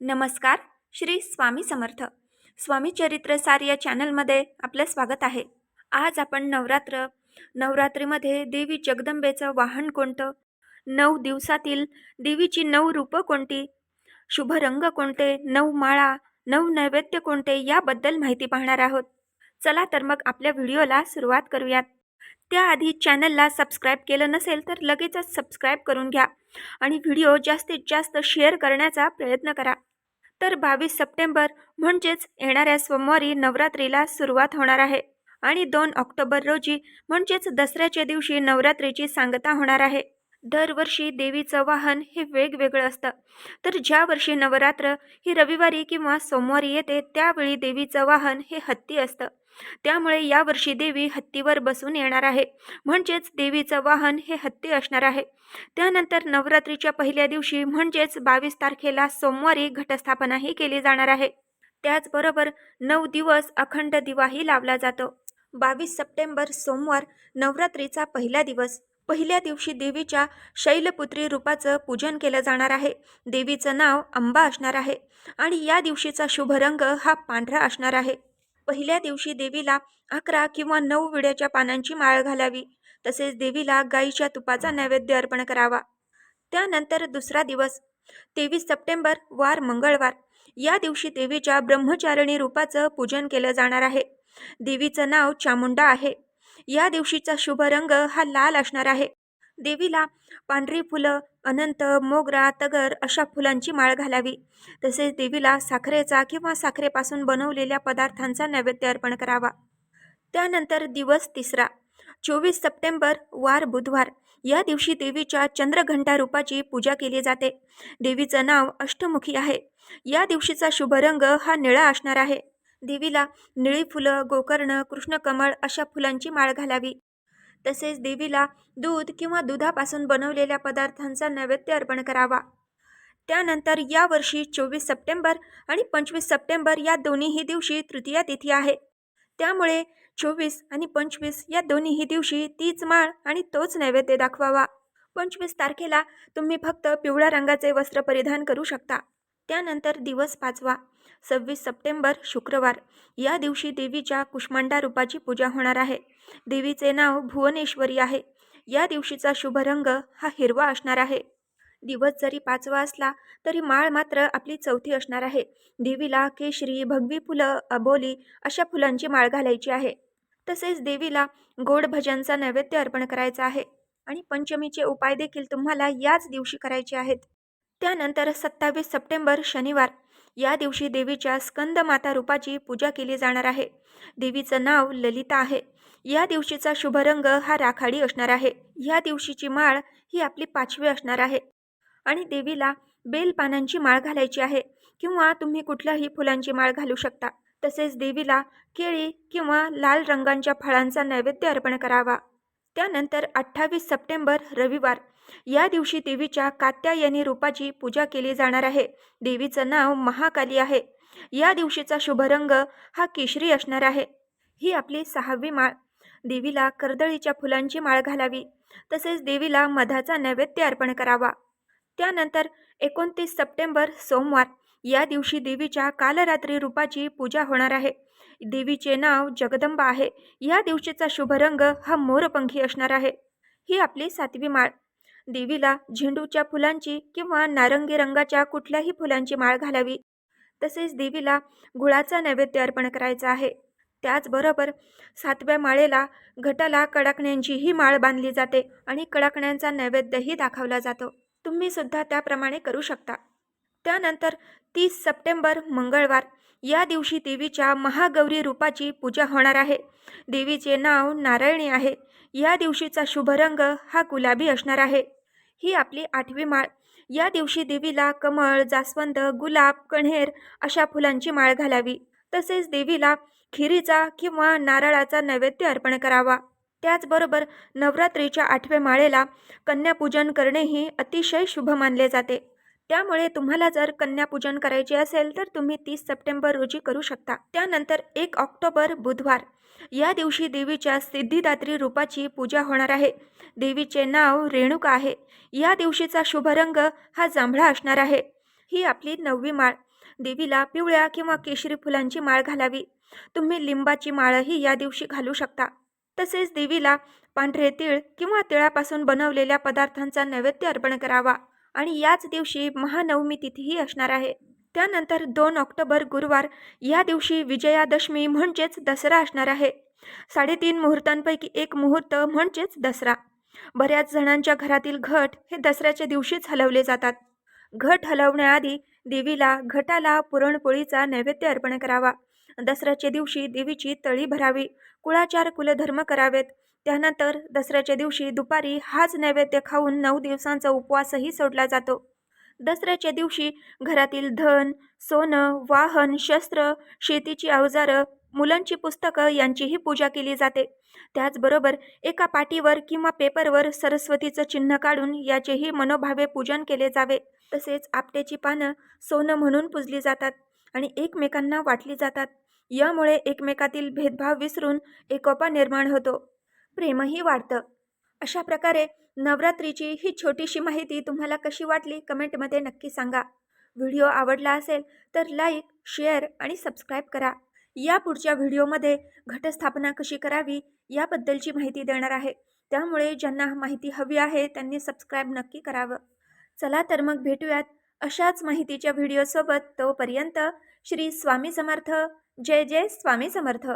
नमस्कार श्री स्वामी समर्थ. स्वामी चरित्र सार या चॅनलमध्ये आपलं स्वागत आहे. आज आपण नवरात्र नवरात्रीमध्ये देवी जगदंबेचं वाहन कोणतं नऊ दिवसातील देवीची नऊ रूपं कोणती शुभ रंग कोणते नऊ माळा नऊ नैवेद्य कोणते याबद्दल माहिती पाहणार आहोत. चला तर मग आपल्या व्हिडिओला सुरुवात करूयात. त्याआधी चॅनलला सबस्क्राईब केलं नसेल तर लगेचच सबस्क्राईब करून घ्या आणि व्हिडिओ जास्तीत जास्त शेअर करण्याचा प्रयत्न करा. तर बावीस सप्टेंबर म्हणजेच येणाऱ्या सोमवारी नवरात्रीला सुरुवात होणार आहे आणि दोन ऑक्टोबर रोजी म्हणजेच दसऱ्याच्या दिवशी नवरात्रीची सांगता होणार आहे. दरवर्षी देवीचं वाहन हे वेगवेगळं असतं. तर ज्या वर्षी नवरात्र ही रविवारी किंवा सोमवारी येते त्यावेळी देवीचं वाहन हे हत्ती असतं. त्यामुळे यावर्षी देवी हत्तीवर बसून येणार आहे. म्हणजेच देवीचं वाहन हे हत्ती असणार आहे. त्यानंतर नवरात्रीच्या पहिल्या दिवशी म्हणजेच बावीस तारखेला सोमवारी घटस्थापनाही केली जाणार आहे. त्याचबरोबर नऊ दिवस अखंड दिवाही लावला जातो. बावीस सप्टेंबर सोमवार नवरात्रीचा पहिला दिवस. पहिल्या दिवशी देवीच्या शैलपुत्री रूपाचं पूजन केलं जाणार आहे. देवीचं नाव अंबा असणार आहे आणि या दिवशीचा शुभ रंग हा पांढरा असणार आहे. पहिल्या दिवशी देवीला अकरा किंवा नऊ विड्याच्या पानांची माळ घालावी. तसेच देवीला गाईच्या तुपाचा नैवेद्य अर्पण करावा. त्यानंतर दुसरा दिवस तेवीस सप्टेंबर वार मंगळवार. या दिवशी देवीच्या ब्रह्मचारिणी रूपाचं पूजन केलं जाणार आहे. देवीचं नाव चामुंडा आहे. या दिवशीचा शुभ रंग हा लाल असणार आहे. देवीला पांढरी फुलं अनंत मोगरा तगर अशा फुलांची माळ घालावी. तसेच देवीला साखरेचा किंवा साखरेपासून बनवलेल्या पदार्थांचा नैवेद्य अर्पण करावा. त्यानंतर दिवस तिसरा चोवीस सप्टेंबर वार बुधवार. या दिवशी देवीच्या चंद्रघंटा रूपाची पूजा केली जाते. देवीचं नाव अष्टमुखी आहे. या दिवशीचा शुभ रंग हा निळा असणार आहे. देवीला निळी फुलं गोकर्ण कृष्णकमळ अशा फुलांची माळ घालावी. तसेच देवीला दूध किंवा दुधापासून बनवलेल्या पदार्थांचा नैवेद्य अर्पण करावा. त्यानंतर यावर्षी चोवीस सप्टेंबर आणि पंचवीस सप्टेंबर या दोन्हीही दिवशी तृतीया तिथी आहे. त्यामुळे चोवीस आणि पंचवीस या दोन्हीही दिवशी तीच माळ आणि तोच नैवेद्य दाखवावा. पंचवीस तारखेला तुम्ही फक्त पिवळ्या रंगाचे वस्त्र परिधान करू शकता. त्यानंतर दिवस पाचवा सव्वीस सप्टेंबर शुक्रवार. या दिवशी देवीच्या कुष्मांडा रूपाची पूजा होणार आहे. देवीचे नाव भुवनेश्वरी आहे. या दिवशीचा शुभ रंग हा हिरवा असणार आहे. दिवस जरी पाचवा असला तरी माळ मात्र आपली चौथी असणार आहे. देवीला केशरी भगवी फुलं अबोली अशा फुलांची माळ घालायची आहे. तसेच देवीला गोड भजनचा नैवेद्य अर्पण करायचा आहे. आणि पंचमीचे उपाय देखील तुम्हाला याच दिवशी करायचे आहेत. त्यानंतर सत्तावीस सप्टेंबर शनिवार या दिवशी देवीच्या स्कंदमाता रूपाची पूजा केली जाणार आहे. देवीचं नाव ललिता आहे. या दिवशीचा शुभ रंग हा राखाडी असणार आहे. या दिवशीची माळ ही आपली पाचवी असणार आहे. आणि देवीला बेलपानांची माळ घालायची आहे किंवा तुम्ही कुठल्याही फुलांची माळ घालू शकता. तसेच देवीला केळी किंवा लाल रंगांच्या फळांचा नैवेद्य अर्पण करावा. त्यानंतर अठ्ठावीस सप्टेंबर रविवार या दिवशी देवीच्या कात्यायनी रूपाची पूजा केली जाणार आहे. देवीचं नाव महाकाली आहे. या दिवशीचा शुभ रंग हा केशरी असणार आहे. ही आपली सहावी माळ. देवीला कर्दळीच्या फुलांची माळ घालावी. तसेच देवीला मधाचा नैवेद्य अर्पण करावा. त्यानंतर एकोणतीस सप्टेंबर सोमवार या दिवशी देवीच्या कालरात्री रूपाची पूजा होणार आहे. देवीचे नाव जगदंबा आहे. या दिवशीचा शुभ रंग हा मोरपंखी असणार आहे. ही आपली सातवी माळ. देवीला झेंडूच्या फुलांची किंवा नारंगी रंगाच्या कुठल्याही फुलांची माळ घालावी. तसेच देवीला गुळाचा नैवेद्य अर्पण करायचा आहे. त्याचबरोबर सातव्या माळेला घटाला कडाकण्यांचीही माळ बांधली जाते आणि कडाकण्यांचा नैवेद्यही दाखवला जातो. तुम्ही सुद्धा त्याप्रमाणे करू शकता. त्यानंतर तीस सप्टेंबर मंगळवार या दिवशी देवीच्या महागौरी रूपाची पूजा होणार आहे. देवीचे नाव नारायणी आहे. या दिवशीचा शुभ रंग हा गुलाबी असणार आहे. ही आपली आठवी माळ. या दिवशी देवीला कमळ जास्वंद गुलाब कण्हेर अशा फुलांची माळ घालावी. तसेच देवीला खिरीचा किंवा नारळाचा नैवेद्य अर्पण करावा. त्याचबरोबर नवरात्रीच्या आठव्या माळेला कन्यापूजन करणेही अतिशय शुभ मानले जाते. त्यामुळे तुम्हाला जर कन्यापूजन करायचे असेल तर तुम्ही तीस सप्टेंबर रोजी करू शकता. त्यानंतर एक ऑक्टोबर बुधवार. या दिवशी देवीच्या सिद्धिदात्री रूपाची पूजा होणार आहे. देवीचे नाव रेणुका आहे. या दिवशीचा शुभ रंग हा जांभळा असणार आहे. ही आपली नववी माळ. देवीला पिवळ्या किंवा केशरी फुलांची माळ घालावी. तुम्ही लिंबाची माळही या दिवशी घालू शकता. तसेच देवीला पांढरे तीळ किंवा तिळापासून बनवलेल्या पदार्थांचा नैवेद्य अर्पण करावा. आणि याच दिवशी महानवमी तिथीही असणार आहे. त्यानंतर दोन ऑक्टोबर गुरुवार या दिवशी विजयादशमी म्हणजेच दसरा असणार आहे. साडेतीन मुहूर्तांपैकी एक मुहूर्त म्हणजेच दसरा. बऱ्याच जणांच्या घरातील घट हे दसऱ्याच्या दिवशीच हलवले जातात. घट हलवण्याआधी देवीला घटाला पुरणपोळीचा नैवेद्य अर्पण करावा. दसऱ्याच्या दिवशी देवीची तळी भरावी. कुळाचार कुलधर्म करावेत. त्यानंतर दसऱ्याच्या दिवशी दुपारी हाच नैवेद्य खाऊन नऊ दिवसांचा उपवासही सोडला जातो. दसऱ्याच्या दिवशी घरातील धन सोनं वाहन शस्त्र शेतीची अवजारं मुलांची पुस्तकं यांचीही पूजा केली जाते. त्याचबरोबर एका पाटीवर किंवा पेपरवर सरस्वतीचं चिन्ह काढून याचेही मनोभावे पूजन केले जावे. तसेच आपट्याची पानं सोनं म्हणून पूजली जातात आणि एकमेकांना वाटली जातात. यामुळे एकमेकातील भेदभाव विसरून एकोपा निर्माण होतो. प्रेमही वाढतं. अशा प्रकारे नवरात्रीची ही छोटीशी माहिती तुम्हाला कशी वाटली कमेंटमध्ये नक्की सांगा. व्हिडिओ आवडला असेल तर लाईक शेअर आणि सबस्क्राईब करा. या पुढच्या व्हिडिओमध्ये घटस्थापना कशी करावी याबद्दलची माहिती देणार आहे. त्यामुळे ज्यांना माहिती हवी आहे त्यांनी सबस्क्राईब नक्की करावं. चला तर मग भेटूयात अशाच माहितीच्या व्हिडिओसोबत तोपर्यंत श्री स्वामी समर्थ. जय जय स्वामी समर्थ.